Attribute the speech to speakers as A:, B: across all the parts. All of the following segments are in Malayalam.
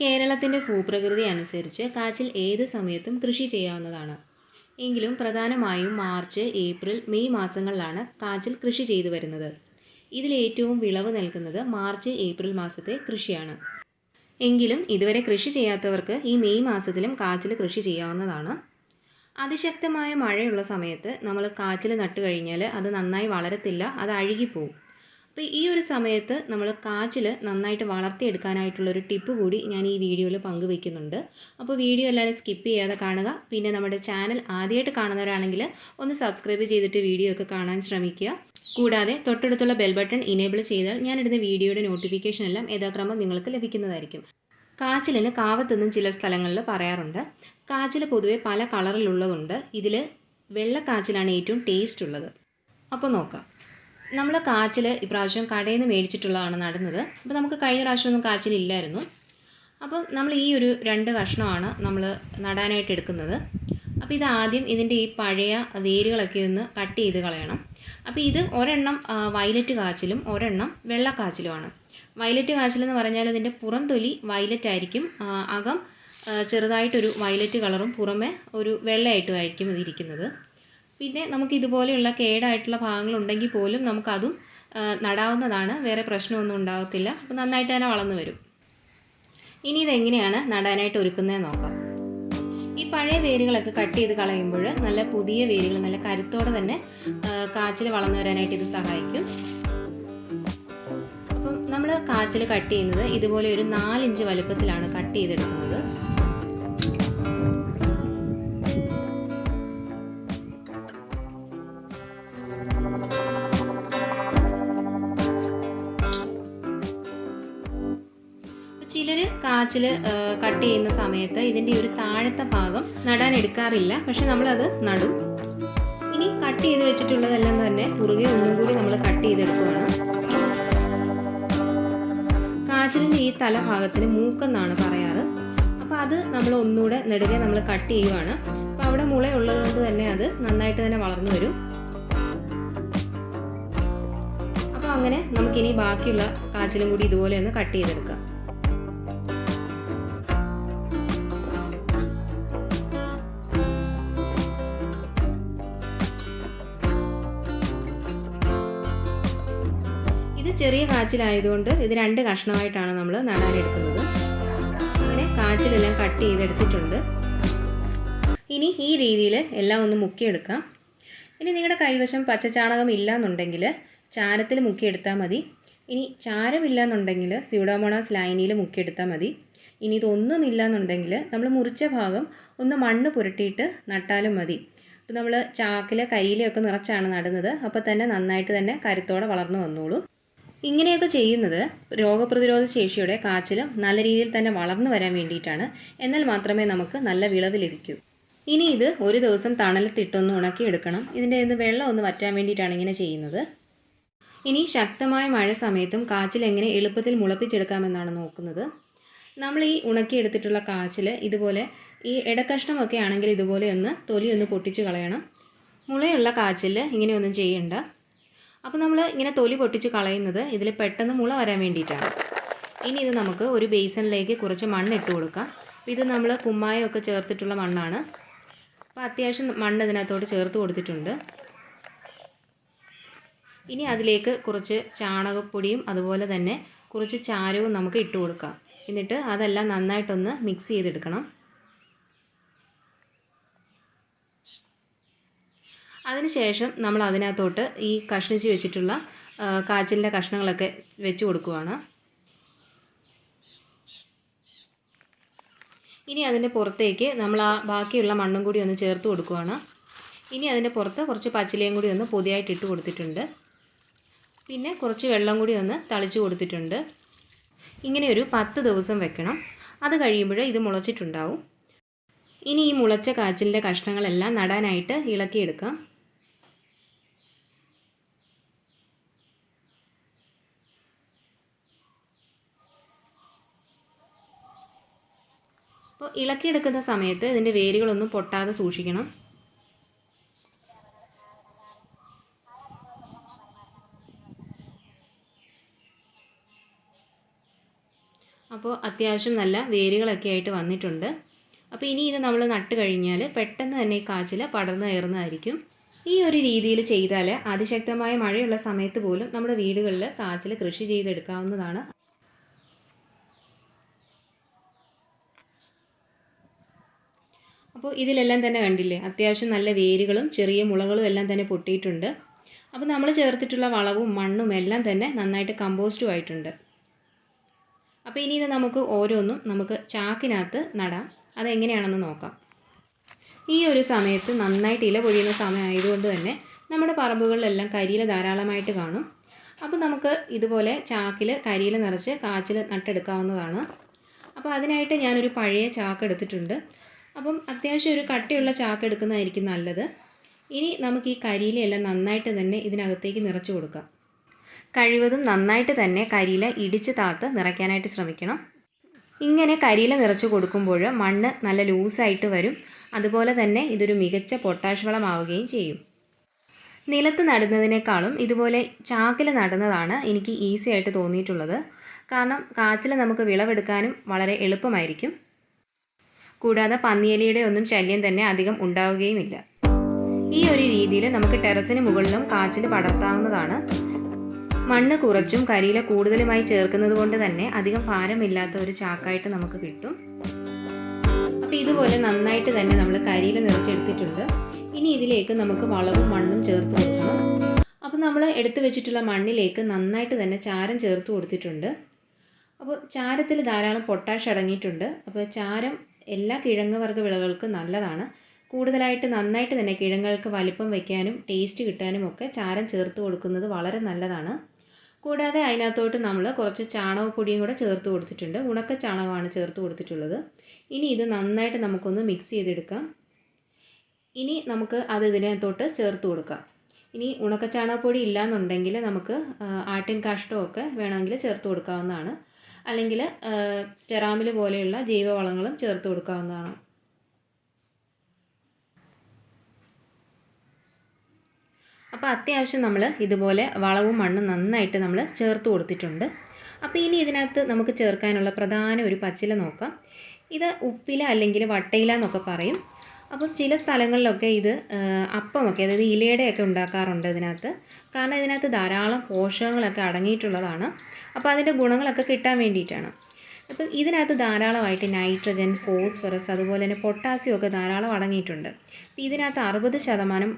A: കേരളത്തിന്റെ ഭൂപ്രകൃതി അനുസരിച്ച് കാച്ചിൽ ഏത് സമയത്തും കൃഷി ചെയ്യാവുന്നതാണ്. എങ്കിലും പ്രധാനമായും മാർച്ച് ഏപ്രിൽ മെയ് മാസങ്ങളിലാണ് കാച്ചിൽ കൃഷി ചെയ്തു വരുന്നത്. ഇതിൽ ഏറ്റവും വിളവ് നൽകുന്നത് മാർച്ച് ഏപ്രിൽ മാസത്തെ കൃഷിയാണ്. എങ്കിലും ഇതുവരെ കൃഷി ചെയ്യാത്തവർക്ക് ഈ മെയ് മാസത്തിലും കാച്ചിൽ കൃഷി ചെയ്യാവുന്നതാണ്. അതിശക്തമായ മഴയുള്ള സമയത്ത് നമ്മൾ കാച്ചിൽ നട്ടു കഴിഞ്ഞാൽ അത് നന്നായി വളരത്തില്ല അത് അഴുകിപ്പോവും. അപ്പോൾ ഈ ഒരു സമയത്ത് നമ്മൾ കാച്ചിൽ നന്നായിട്ട് വളർത്തിയെടുക്കാനായിട്ടുള്ള ഒരു ടിപ്പ് കൂടി ഞാൻ ഈ വീഡിയോയിൽ പങ്കുവെക്കുന്നുണ്ട്. അപ്പോൾ വീഡിയോ എല്ലാവരും സ്കിപ്പ് ചെയ്യാതെ കാണുക. പിന്നെ നമ്മുടെ ചാനൽ ആദ്യമായിട്ട് കാണുന്നവരാണെങ്കിൽ ഒന്ന് സബ്സ്ക്രൈബ് ചെയ്തിട്ട് വീഡിയോ ഒക്കെ കാണാൻ ശ്രമിക്കുക. കൂടാതെ തൊട്ടടുത്തുള്ള ബെൽ ബട്ടൺ ഇനേബിൾ ചെയ്താൽ ഞാനിടുന്ന വീഡിയോയുടെ നോട്ടിഫിക്കേഷൻ എല്ലാം യഥാക്രമം നിങ്ങൾക്ക് ലഭിക്കുന്നതായിരിക്കും. കാച്ചിലിന് കാവത്തെന്നും ചില സ്ഥലങ്ങളിൽ പറയാറുണ്ട്. കാച്ചിൽ പൊതുവെ പല കളറിലുള്ളതുണ്ട്. ഇതിൽ വെള്ളക്കാച്ചിലാണ് ഏറ്റവും ടേസ്റ്റ് ഉള്ളത്. അപ്പോൾ നോക്കാം. നമ്മൾ കാച്ചിൽ ഇപ്രാവശ്യം കടയിൽ നിന്ന് മേടിച്ചിട്ടുള്ളതാണ് നടുന്നത്. അപ്പോൾ നമുക്ക് കഴിഞ്ഞ പ്രാവശ്യമൊന്നും കാച്ചിലില്ലായിരുന്നു അപ്പം നമ്മൾ ഈ ഒരു രണ്ട് കഷ്ണമാണ് നമ്മൾ നടാനായിട്ട് എടുക്കുന്നത്. അപ്പോൾ ഇത് ആദ്യം ഇതിന്റെ ഈ പഴയ വേരുകളൊക്കെ ഒന്ന് കട്ട് ചെയ്ത് കളയണം. അപ്പോൾ ഇത് ഒരെണ്ണം വയലറ്റ് കാച്ചിലും ഒരെണ്ണം വെള്ള കാച്ചിലുമാണ് വയലറ്റ് കാച്ചിലെന്ന് പറഞ്ഞാൽ അതിന്റെ പുറം തൊലി വയലറ്റ് ആയിരിക്കും. അകം ചെറുതായിട്ടൊരു വയലറ്റ് കളറും പുറമെ ഒരു വെള്ളയായിട്ടും ആയിരിക്കും ഇതിരിക്കുന്നത്. പിന്നെ നമുക്ക് ഇതുപോലെയുള്ള കേടായിട്ടുള്ള ഭാഗങ്ങളുണ്ടെങ്കിൽ പോലും നമുക്കതും നടാവുന്നതാണ്. വേറെ പ്രശ്നമൊന്നും ഉണ്ടാകത്തില്ല. അപ്പോൾ നന്നായിട്ട് തന്നെ വളർന്നു വരും. ഇനി ഇതെങ്ങനെയാണ് നടാനായിട്ട് ഒരുക്കുന്നത് നോക്കാം. ഈ പഴയ വേരുകളൊക്കെ കട്ട് ചെയ്ത് കളയുമ്പോൾ നല്ല പുതിയ വേരുകൾ നല്ല കരുത്തോടെ തന്നെ കാച്ചിൽ വളർന്നു വരാനായിട്ട് ഇത് സഹായിക്കും. അപ്പം നമ്മൾ കാച്ചിൽ കട്ട് ചെയ്യുന്നത് ഇതുപോലെ ഒരു നാലിഞ്ച് വലുപ്പത്തിലാണ് കട്ട് ചെയ്തെടുക്കുന്നത്. കാച്ചിൽ കട്ട് ചെയ്യുന്ന സമയത്ത് ഇതിന്റെ ഒരു താഴത്തെ ഭാഗം നടാൻ എടുക്കാറില്ല. പക്ഷെ നമ്മളത് നടും. ഇനി കട്ട് ചെയ്ത് വെച്ചിട്ടുള്ളതെല്ലാം തന്നെ കുറുകെ ഒന്നും കൂടി നമ്മൾ കട്ട് ചെയ്തെടുക്കുകയാണ്. കാച്ചിലിന്റെ ഈ തലഭാഗത്തിന് മൂക്കെന്നാണ് പറയാറ്. അപ്പോൾ അത് നമ്മൾ ഒന്നുകൂടെ നെടുകെ നമ്മൾ കട്ട് ചെയ്യുവാണ്. അപ്പോൾ അവിടെ മുള ഉള്ളതുകൊണ്ട് തന്നെ അത് നന്നായിട്ട് തന്നെ വളർന്നു വരും. അപ്പോൾ അങ്ങനെ നമുക്കിനി ബാക്കിയുള്ള കാച്ചിലും കൂടി ഇതുപോലെ ഒന്ന് കട്ട് ചെയ്തെടുക്കാം. ചെറിയ കാച്ചിലായതുകൊണ്ട് ഇത് രണ്ട് കഷ്ണമായിട്ടാണ് നമ്മൾ നടാനെടുക്കുന്നത്. അങ്ങനെ കാച്ചിലെല്ലാം കട്ട് ചെയ്തെടുത്തിട്ടുണ്ട്. ഇനി ഈ രീതിയിൽ എല്ലാം ഒന്ന് മുക്കിയെടുക്കാം. ഇനി നിങ്ങളുടെ കൈവശം പച്ചച്ചാണകം ഇല്ല എന്നുണ്ടെങ്കിൽ ചാരത്തിൽ മുക്കിയെടുത്താൽ മതി. ഇനി ചാരമില്ല എന്നുണ്ടെങ്കിൽ സ്യൂഡോമോണാസ് ലൈനിയിൽ മുക്കിയെടുത്താൽ മതി. ഇനി ഇതൊന്നുമില്ല എന്നുണ്ടെങ്കിൽ നമ്മൾ മുറിച്ച ഭാഗം ഒന്ന് മണ്ണ് പുരട്ടിയിട്ട് നട്ടാലും മതി. അപ്പോൾ നമ്മൾ ചാക്കിലെ കരിയിലൊക്കെ നിറച്ചാണ് നടുന്നത്. അപ്പോൾ തന്നെ നന്നായിട്ട് തന്നെ കരുത്തോടെ വളർന്നു വന്നോളൂ. ഇങ്ങനെയൊക്കെ ചെയ്യുന്നത് രോഗപ്രതിരോധ ശേഷിയുടെ കാച്ചിലും നല്ല രീതിയിൽ തന്നെ വളർന്നു വരാൻ വേണ്ടിയിട്ടാണ്. എന്നാൽ മാത്രമേ നമുക്ക് നല്ല വിളവ് ലഭിക്കൂ. ഇനി ഇത് ഒരു ദിവസം തണലത്തിട്ടൊന്ന് ഉണക്കിയെടുക്കണം ഇതിന്റെ ഒന്ന് വെള്ളം ഒന്ന് വറ്റാൻ വേണ്ടിയിട്ടാണ് ഇങ്ങനെ ചെയ്യുന്നത്. ഇനി ശക്തമായ മഴ സമയത്തും കാച്ചിൽ എങ്ങനെ എളുപ്പത്തിൽ മുളപ്പിച്ചെടുക്കാമെന്നാണ് നോക്കുന്നത്. നമ്മൾ ഈ ഉണക്കിയെടുത്തിട്ടുള്ള കാച്ചിൽ ഇതുപോലെ ഈ ഇടക്കഷ്ണമൊക്കെ ആണെങ്കിൽ ഇതുപോലെ ഒന്ന് തൊലി ഒന്ന് പൊട്ടിച്ച് കളയണം. മുളയുള്ള കാച്ചിൽ ഇങ്ങനെയൊന്നും ചെയ്യണ്ട. അപ്പോൾ നമ്മൾ ഇങ്ങനെ തൊലി പൊട്ടിച്ച് കളയുന്നത് ഇതിൽ പെട്ടെന്ന് മുള വരാൻ വേണ്ടിയിട്ടാണ്. ഇനി ഇത് നമുക്ക് ഒരു ബേസണിലേക്ക് കുറച്ച് മണ്ണ് ഇട്ട് കൊടുക്കാം ഇത് നമ്മൾ കുമ്മായമൊക്കെ ചേർത്തിട്ടുള്ള മണ്ണാണ്. അപ്പോൾ അത്യാവശ്യം മണ്ണ് ഇതിനകത്തോട്ട് ചേർത്ത് കൊടുത്തിട്ടുണ്ട്. ഇനി അതിലേക്ക് കുറച്ച് ചാണകപ്പൊടിയും അതുപോലെ തന്നെ കുറച്ച് ചാരവും നമുക്ക് ഇട്ട് കൊടുക്കാം. എന്നിട്ട് അതെല്ലാം നന്നായിട്ടൊന്ന് മിക്സ് ചെയ്തെടുക്കണം. അതിനുശേഷം നമ്മൾ അതിനകത്തോട്ട് ഈ കഷ്ണിച്ച് വെച്ചിട്ടുള്ള കാച്ചിലിന്റെ കഷ്ണങ്ങളൊക്കെ വെച്ച് കൊടുക്കുവാണ്. ഇനി അതിന്റെ പുറത്തേക്ക് നമ്മൾ ആ ബാക്കിയുള്ള മണ്ണും കൂടി ഒന്ന് ചേർത്ത് കൊടുക്കുവാണ്. ഇനി അതിന്റെ പുറത്ത് കുറച്ച് പച്ചിലയും കൂടി ഒന്ന് പൊതിയായിട്ട് ഇട്ട് കൊടുത്തിട്ടുണ്ട്. പിന്നെ കുറച്ച് വെള്ളം കൂടി ഒന്ന് തളിച്ച് കൊടുത്തിട്ടുണ്ട്. ഇങ്ങനെ ഒരു പത്ത് ദിവസം വെക്കണം. അത് കഴിയുമ്പോൾ ഇത് മുളച്ചിട്ടുണ്ടാവും. ഇനി ഈ മുളച്ച കാച്ചിലിന്റെ കഷ്ണങ്ങളെല്ലാം നടാനായിട്ട് ഇളക്കിയെടുക്കാം. അപ്പോൾ ഇളക്കിയെടുക്കുന്ന സമയത്ത് ഇതിന്റെ വേരുകളൊന്നും പൊട്ടാതെ സൂക്ഷിക്കണം. അപ്പോൾ അത്യാവശ്യം നല്ല വേരുകളൊക്കെ ആയിട്ട് വന്നിട്ടുണ്ട്. അപ്പോൾ ഇനി ഇത് നമ്മൾ നട്ട് കഴിഞ്ഞാൽ പെട്ടെന്ന് തന്നെ കാച്ചിൽ പടർന്നു കയറുന്നതായിരിക്കും. ഈ ഒരു രീതിയിൽ ചെയ്താൽ അതിശക്തമായ മഴയുള്ള സമയത്ത് പോലും നമ്മുടെ വീടുകളിൽ കാച്ചിൽ കൃഷി ചെയ്തെടുക്കാവുന്നതാണ് അപ്പോൾ ഇതിലെല്ലാം തന്നെ കണ്ടില്ലേ? അത്യാവശ്യം നല്ല വേരുകളും ചെറിയ മുളകളും എല്ലാം തന്നെ പൊട്ടിയിട്ടുണ്ട്. അപ്പോൾ നമ്മൾ ചേർത്തിട്ടുള്ള വളവും മണ്ണും എല്ലാം തന്നെ നന്നായിട്ട് കമ്പോസ്റ്റും ആയിട്ടുണ്ട്. അപ്പോൾ ഇനി ഇത് നമുക്ക് ഓരോന്നും നമുക്ക് ചാക്കിനകത്ത് നടാം. അതെങ്ങനെയാണെന്ന് നോക്കാം. ഈ ഒരു സമയത്ത് നന്നായിട്ട് ഇല പൊഴിയുന്ന സമയമായതുകൊണ്ട് തന്നെ നമ്മുടെ പറമ്പുകളിലെല്ലാം കരിയില ധാരാളമായിട്ട് കാണും. അപ്പോൾ നമുക്ക് ഇതുപോലെ ചാക്കിൽ കരിയില നിറച്ച് കാച്ചിൽ നട്ടെടുക്കാവുന്നതാണ്. അപ്പോൾ അതിനായിട്ട് ഞാനൊരു പഴയ ചാക്ക് എടുത്തിട്ടുണ്ട്. അപ്പം അത്യാവശ്യം ഒരു കട്ടിയുള്ള ചാക്ക് എടുക്കുന്നതായിരിക്കും നല്ലത്. ഇനി നമുക്ക് ഈ കരിയിലയെല്ലാം നന്നായിട്ട് തന്നെ ഇതിനകത്തേക്ക് നിറച്ചു കൊടുക്കാം. കഴിവതും നന്നായിട്ട് തന്നെ കരിയില ഇടിച്ച് താത്ത് നിറയ്ക്കാനായിട്ട് ശ്രമിക്കണം. ഇങ്ങനെ കരിയില നിറച്ചു കൊടുക്കുമ്പോൾ മണ്ണ് നല്ല ലൂസായിട്ട് വരും. അതുപോലെ തന്നെ ഇതൊരു മികച്ച പൊട്ടാഷ് വളമാവുകയും ചെയ്യും. നിലത്ത് നടുന്നതിനേക്കാളും ഇതുപോലെ ചാക്കിൽ നടുന്നതാണ് എനിക്ക് ഈസി ആയിട്ട് തോന്നിയിട്ടുള്ളത്. കാരണം കാച്ചിൽ നമുക്ക് വിളവെടുക്കാനും വളരെ എളുപ്പമായിരിക്കും. കൂടാതെ പന്നിയലിയുടെ ഒന്നും ശല്യം തന്നെ അധികം ഉണ്ടാവുകയുമില്ല. ഈ ഒരു രീതിയിൽ നമുക്ക് ടെറസിന് മുകളിലും കാച്ചിൽ പടർത്താവുന്നതാണ്. മണ്ണ് കുറച്ചും കരിയില കൂടുതലുമായി ചേർക്കുന്നത് കൊണ്ട് തന്നെ അധികം ഭാരമില്ലാത്ത ഒരു ചാക്കായിട്ട് നമുക്ക് കിട്ടും. അപ്പോൾ ഇതുപോലെ നന്നായിട്ട് തന്നെ നമ്മൾ കരിയില നിറച്ചെടുത്തിട്ടുണ്ട്. ഇനി ഇതിലേക്ക് നമുക്ക് വളവും മണ്ണും ചേർത്ത് കൊടുക്കണം. അപ്പോൾ നമ്മൾ എടുത്തു വെച്ചിട്ടുള്ള മണ്ണിലേക്ക് നന്നായിട്ട് തന്നെ ചാരം ചേർത്ത് കൊടുത്തിട്ടുണ്ട്. അപ്പോൾ ചാരത്തിൽ ധാരാളം പൊട്ടാഷ് അടങ്ങിയിട്ടുണ്ട്. അപ്പോൾ ചാരം എല്ലാ കിഴങ്ങ് വർഗ വിളകൾക്കും നല്ലതാണ്. കൂടുതലായിട്ട് നന്നായിട്ട് തന്നെ കിഴങ്ങുകൾക്ക് വലിപ്പം വയ്ക്കാനും ടേസ്റ്റ് കിട്ടാനും ഒക്കെ ചാരം ചേർത്ത് കൊടുക്കുന്നത് വളരെ നല്ലതാണ്. കൂടാതെ അതിനകത്തോട്ട് നമ്മൾ കുറച്ച് ചാണകപ്പൊടിയും കൂടെ ചേർത്ത് കൊടുത്തിട്ടുണ്ട്. ഉണക്ക ചാണകമാണ് ചേർത്ത് കൊടുത്തിട്ടുള്ളത്. ഇനി ഇത് നന്നായിട്ട് നമുക്കൊന്ന് മിക്സ് ചെയ്തെടുക്കാം. ഇനി നമുക്ക് അത് ഇതിനകത്തോട്ട് ചേർത്ത് കൊടുക്കാം. ഇനി ഉണക്ക ചാണകപ്പൊടി ഇല്ലയെന്നുണ്ടെങ്കിൽ നമുക്ക് ആട്ടിൻ കാഷ്ടമൊക്കെ വേണമെങ്കിൽ ചേർത്ത് കൊടുക്കാവുന്നതാണ്. അല്ലെങ്കിൽ സ്റ്റെറാമിൽ പോലെയുള്ള ജൈവവളങ്ങളും ചേർത്ത് കൊടുക്കാവുന്നതാണ്. അപ്പോൾ അത്യാവശ്യം നമ്മൾ ഇതുപോലെ വളവും മണ്ണും നന്നായിട്ട് നമ്മൾ ചേർത്ത് കൊടുത്തിട്ടുണ്ട്. അപ്പോൾ ഇനി ഇതിനകത്ത് നമുക്ക് ചേർക്കാനുള്ള പ്രധാന ഒരു പച്ചില നോക്കാം. ഇത് ഉപ്പില അല്ലെങ്കിൽ വട്ടയില എന്നൊക്കെ പറയും. അപ്പോൾ ചില സ്ഥലങ്ങളിലൊക്കെ ഇത് അപ്പമൊക്കെ അതായത് ഇലയുടെയൊക്കെ ഉണ്ടാക്കാറുണ്ട് ഇതിനകത്ത്. കാരണം ഇതിനകത്ത് ധാരാളം പോഷകങ്ങളൊക്കെ അടങ്ങിയിട്ടുള്ളതാണ്. അപ്പോൾ അതിന്റെ ഗുണങ്ങളൊക്കെ കിട്ടാൻ വേണ്ടിയിട്ടാണ്. അപ്പം ഇതിനകത്ത് ധാരാളമായിട്ട് നൈട്രജൻ ഫോസ്ഫറസ് അതുപോലെ തന്നെ പൊട്ടാസ്യം ഒക്കെ ധാരാളം അടങ്ങിയിട്ടുണ്ട്. ഇതിനകത്ത് അറുപത് ശതമാനം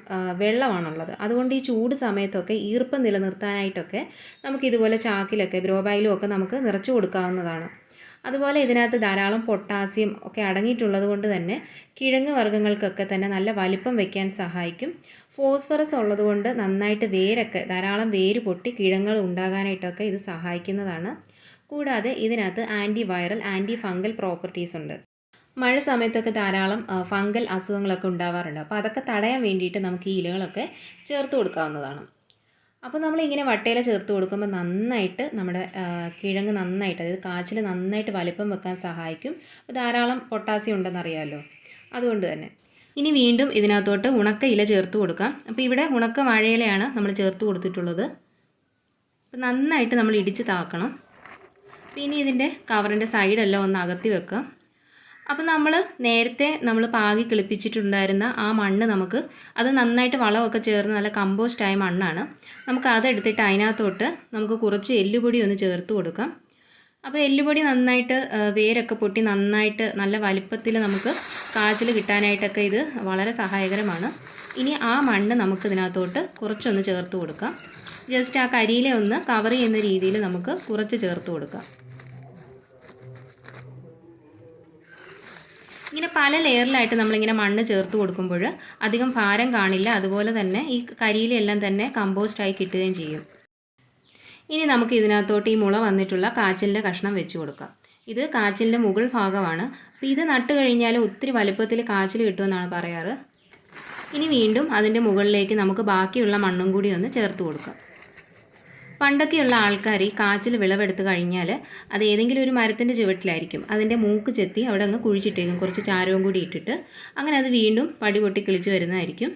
A: വെള്ളമാണുള്ളത്. അതുകൊണ്ട് ഈ ചൂട് സമയത്തൊക്കെ ഈർപ്പം നിലനിർത്താനായിട്ടൊക്കെ നമുക്ക് ഇതുപോലെ ചാക്കിലൊക്കെ ഗ്രോ ബാഗിലും ഒക്കെ നമുക്ക് നിറച്ചു കൊടുക്കാവുന്നതാണ്. അതുപോലെ ഇതിനകത്ത് ധാരാളം പൊട്ടാസ്യം ഒക്കെ അടങ്ങിയിട്ടുള്ളത് കൊണ്ട് തന്നെ കിഴങ്ങ് വർഗങ്ങൾക്കൊക്കെ തന്നെ നല്ല വലിപ്പം വയ്ക്കാൻ സഹായിക്കും. ഫോസ്ഫറസ് ഉള്ളതുകൊണ്ട് നന്നായിട്ട് വേരൊക്കെ ധാരാളം വേര് പൊട്ടി കിഴങ്ങൾ ഉണ്ടാകാനായിട്ടൊക്കെ ഇത് സഹായിക്കുന്നതാണ്. കൂടാതെ ഇതിനകത്ത് anti viral anti fungal properties ഉണ്ട്. മഴ സമയത്തൊക്കെ ധാരാളം ഫംഗൽ അസുഖങ്ങളൊക്കെ ഉണ്ടാവാറുണ്ട്. അപ്പോൾ അതൊക്കെ തടയാൻ വേണ്ടിയിട്ട് നമുക്ക് ഈ ഇലകളൊക്കെ ചേർത്ത് കൊടുക്കാവുന്നതാണ്. അപ്പോൾ നമ്മൾ ഇങ്ങനെ വട്ടയില ചേർത്ത് കൊടുക്കുമ്പോൾ നന്നായിട്ട് നമ്മുടെ കിഴങ്ങ് നന്നായിട്ട് അതായത് കാച്ചിൽ നന്നായിട്ട് വലിപ്പം വെക്കാൻ സഹായിക്കും. ധാരാളം പൊട്ടാസ്യം ഉണ്ടെന്നറിയാമല്ലോ അതുകൊണ്ട് തന്നെ. ഇനി വീണ്ടും ഇതിനകത്തോട്ട് ഉണക്ക ഇല ചേർത്ത് കൊടുക്കാം. അപ്പോൾ ഇവിടെ ഉണക്ക വാഴയിലയാണ് നമ്മൾ ചേർത്ത് കൊടുത്തിട്ടുള്ളത്. അപ്പോൾ നന്നായിട്ട് നമ്മൾ ഇടിച്ച് താക്കണം. പിന്നെ ഇതിന്റെ കവറിന്റെ സൈഡെല്ലാം ഒന്ന് അകത്തി വെക്കാം. അപ്പോൾ നമ്മൾ നേരത്തെ നമ്മൾ പാകി കിളിപ്പിച്ചിട്ടുണ്ടായിരുന്ന ആ മണ്ണ് നമുക്ക് അത് നന്നായിട്ട് വളമൊക്കെ ചേർന്ന് നല്ല കമ്പോസ്റ്റായ മണ്ണാണ്. നമുക്ക് അതെടുത്തിട്ട് അതിനകത്തോട്ട് നമുക്ക് കുറച്ച് എല്ലുപൊടി ഒന്ന് ചേർത്ത് കൊടുക്കാം. അപ്പോൾ എല്ലുപൊടി നന്നായിട്ട് വേരൊക്കെ പൊട്ടി നന്നായിട്ട് നല്ല വലിപ്പത്തിൽ നമുക്ക് കാച്ചിൽ കിട്ടാനായിട്ടൊക്കെ ഇത് വളരെ സഹായകരമാണ്. ഇനി ആ മണ്ണ് നമുക്ക് ഇതിനകത്തോട്ട് കുറച്ചൊന്ന് ചേർത്ത് കൊടുക്കാം. ജസ്റ്റ് ആ കരിയിലെ ഒന്ന് കവർ ചെയ്യുന്ന രീതിയിൽ നമുക്ക് കുറച്ച് ചേർത്ത് കൊടുക്കാം. ഇങ്ങനെ പല ലെയറിലായിട്ട് നമ്മളിങ്ങനെ മണ്ണ് ചേർത്ത് കൊടുക്കുമ്പോൾ അധികം ഭാരം കാണില്ല. അതുപോലെ തന്നെ ഈ കരിയിലെല്ലാം തന്നെ കമ്പോസ്റ്റായി കിട്ടുകയും ചെയ്യും. ഇനി നമുക്ക് ഇതിനകത്തോട്ട് ഈ മുള വന്നിട്ടുള്ള കാച്ചിലിന്റെ കഷ്ണം വെച്ച് കൊടുക്കാം. ഇത് കാച്ചിലിന്റെ മുകൾ ഭാഗമാണ്. അപ്പോൾ ഇത് നട്ട് കഴിഞ്ഞാൽ ഒത്തിരി വലുപ്പത്തിൽ കാച്ചിൽ കിട്ടുമെന്നാണ് പറയാറ്. ഇനി വീണ്ടും അതിന്റെ മുകളിലേക്ക് നമുക്ക് ബാക്കിയുള്ള മണ്ണും കൂടി ഒന്ന് ചേർത്ത് കൊടുക്കാം. പണ്ടൊക്കെയുള്ള ആൾക്കാർ ഈ കാച്ചിൽ വിളവെടുത്ത് കഴിഞ്ഞാൽ അത് ഏതെങ്കിലും ഒരു മരത്തിന്റെ ചുവട്ടിലായിരിക്കും. അതിന്റെ മൂക്ക് ചെത്തി അവിടെ അങ്ങ് കുഴിച്ചിട്ടേക്കും. കുറച്ച് ചാരവും കൂടി ഇട്ടിട്ട് അങ്ങനെ അത് വീണ്ടും പടി പൊട്ടി കിളിച്ച് വരുന്നതായിരിക്കും.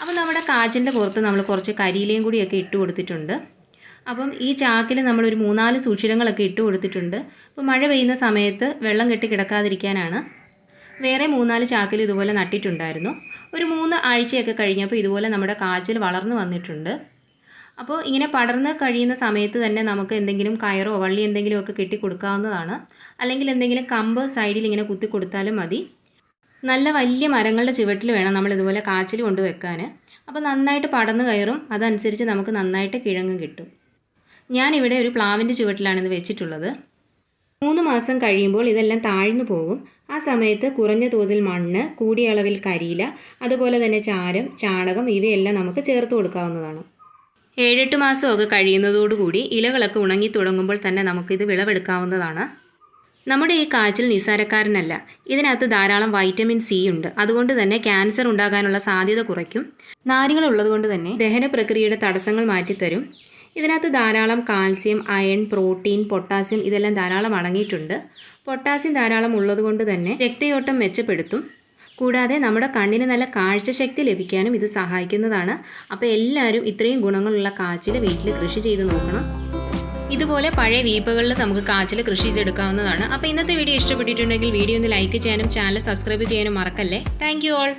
A: അപ്പോൾ നമ്മുടെ കാച്ചിന്റെ പുറത്ത് നമ്മൾ കുറച്ച് കരിയിലയും കൂടിയൊക്കെ ഇട്ട് കൊടുത്തിട്ടുണ്ട്. അപ്പം ഈ ചാക്കിൽ നമ്മളൊരു മൂന്നാൽ സുഷിരങ്ങളൊക്കെ ഇട്ട് കൊടുത്തിട്ടുണ്ട്. അപ്പോൾ മഴ പെയ്യുന്ന സമയത്ത് വെള്ളം കെട്ടി കിടക്കാതിരിക്കാനാണ്. വേറെ മൂന്നാൽ ചാക്കിൽ ഇതുപോലെ നട്ടിട്ടുണ്ടായിരുന്നു. ഒരു മൂന്ന് ആഴ്ചയൊക്കെ കഴിഞ്ഞപ്പോൾ ഇതുപോലെ നമ്മുടെ കാച്ചിൽ വളർന്നു വന്നിട്ടുണ്ട്. അപ്പോൾ ഇങ്ങനെ പടർന്ന് കഴിയുന്ന സമയത്ത് തന്നെ നമുക്ക് എന്തെങ്കിലും കയറോ വള്ളി എന്തെങ്കിലും ഒക്കെ കെട്ടി കൊടുക്കാവുന്നതാണ്. അല്ലെങ്കിൽ എന്തെങ്കിലും കമ്പ് സൈഡിൽ ഇങ്ങനെ കുത്തി കൊടുത്താലും മതി. നല്ല വലിയ മരങ്ങളുടെ ചുവട്ടിൽ വേണം നമ്മൾ ഇതുപോലെ കാച്ചിൽ കൊണ്ട് വെക്കാൻ അപ്പോൾ നന്നായിട്ട് പടർന്ന് കയറും. അതനുസരിച്ച് നമുക്ക് നന്നായിട്ട് കിഴങ്ങും കിട്ടും. ഞാനിവിടെ ഒരു പ്ലാവിന്റെ ചുവട്ടിലാണ് ഇത് വെച്ചിട്ടുള്ളത്. മൂന്ന് മാസം കഴിയുമ്പോൾ ഇതെല്ലാം താഴ്ന്നു പോകും. ആ സമയത്ത് കുറഞ്ഞ തോതിൽ മണ്ണ് കൂടിയ അളവിൽ കരിയില അതുപോലെ തന്നെ ചാരം ചാണകം ഇവയെല്ലാം നമുക്ക് ചേർത്ത് കൊടുക്കാവുന്നതാണ്. ഏഴെട്ട് മാസമൊക്കെ കഴിയുന്നതോടുകൂടി ഇലകളൊക്കെ ഉണങ്ങി തുടങ്ങുമ്പോൾ തന്നെ നമുക്കിത് വിളവെടുക്കാവുന്നതാണ്. നമ്മുടെ ഈ കാച്ചിൽ നിസ്സാരക്കാരനല്ല. ഇതിനകത്ത് ധാരാളം വൈറ്റമിൻ സി ഉണ്ട്. അതുകൊണ്ട് തന്നെ ക്യാൻസർ ഉണ്ടാകാനുള്ള സാധ്യത കുറയ്ക്കും. നാരുകൾ ഉള്ളതുകൊണ്ട് തന്നെ ദഹന പ്രക്രിയയുടെ തടസ്സങ്ങൾ മാറ്റിത്തരും. ഇതിനകത്ത് ധാരാളം കാൽസ്യം അയൺ പ്രോട്ടീൻ പൊട്ടാസ്യം ഇതെല്ലാം ധാരാളം അടങ്ങിയിട്ടുണ്ട്. പൊട്ടാസ്യം ധാരാളം ഉള്ളതുകൊണ്ട് തന്നെ രക്തയോട്ടം മെച്ചപ്പെടുത്തും. കൂടാതെ നമ്മുടെ കണ്ണിന് നല്ല കാഴ്ചശക്തി ലഭിക്കാനും ഇത് സഹായിക്കുന്നതാണ്. അപ്പോൾ എല്ലാവരും ഇത്രയും ഗുണങ്ങളുള്ള കാച്ചിൽ വീട്ടിൽ കൃഷി ചെയ്ത് നോക്കണം. ഇതുപോലെ പഴയ വീപ്പകളിൽ നമുക്ക് കാച്ചിൽ കൃഷി ചെയ്തെടുക്കാവുന്നതാണ്. അപ്പോൾ ഇന്നത്തെ വീഡിയോ ഇഷ്ടപ്പെട്ടിട്ടുണ്ടെങ്കിൽ വീഡിയോ ഒന്ന് ലൈക്ക് ചെയ്യാനും ചാനൽ സബ്സ്ക്രൈബ് ചെയ്യാനും മറക്കല്ലേ. Thank you all.